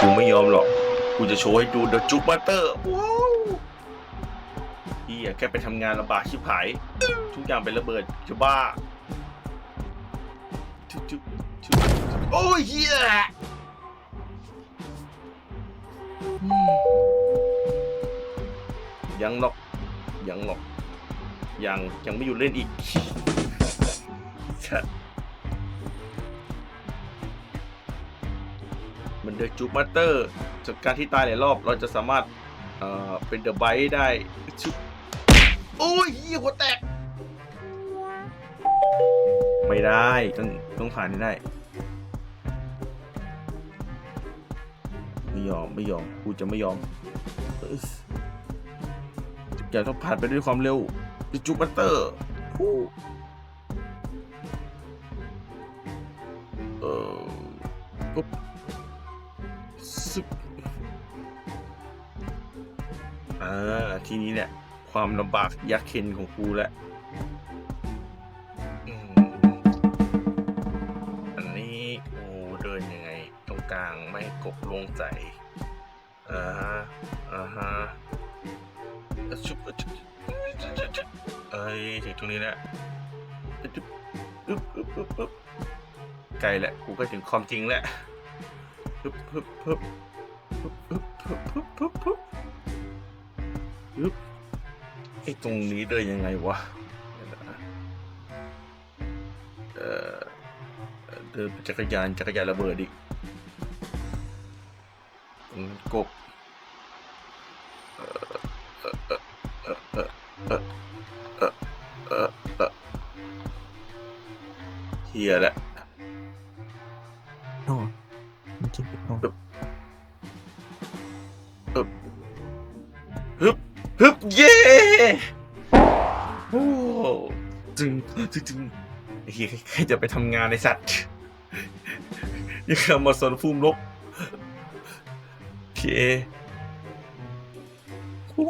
กูไม่ยอมหรอก กูจะโชว์ให้ดูเดอะจุ๊บบัตเตอร์ว้าวเฮียแค่ไปทำงานลำบากชิบหาย ทุกอย่างเป็นระเบิดจะบ้าจุ๊บชุบชุบโอ้ยเฮียยังหรอก ยังหรอก ยังยังไม่หยุดเล่นอีก ชัดมันเดอะจูบัตเตอร์จากการที่ตายหลายรอบเราจะสามารถเอ่อเป็นเดอะไบต์ได้ชุบโอ้ยเหี้ยหัวแตก ไม่ได้ต้องต้องผ่านให้ได้ ไม่ยอมไม่ยอมกูจะไม่ยอมอย่าต้องผ่านไปด้วยความเร็วดิจูบัตเตอร์ผู้เออปุ๊บ อ่า ทีนี้เนี่ย ความลำบากยากเข็นของกูแล้วอืมอันนี้กูเดินยังไง ตรงกลางไม่ให้กบลงใส่อ่าฮะอ่าฮะชุบชุบเอ้ยถึงตรงนี้แล้วอึ๊บปึ๊บปึ๊บปึ๊บไกลแหละกูก็ถึงความจริงแล้ว ปึ๊บปึ๊บปึ๊บปึ๊บปึ๊บปึ๊บปึ๊บปึ๊บปึ๊บไอ้ตรงนี้เดินยังไงวะเออเดินจักรยานจักรยานระเบิดอีกกบเฮียแหละ มันกินไปโน่ฮึบฮึบเย่โอ้จึงจึงจึงไอ้เฮียใครจะไปทำงานในสัตว์ยังมาสนภูมลบพีเอโอ้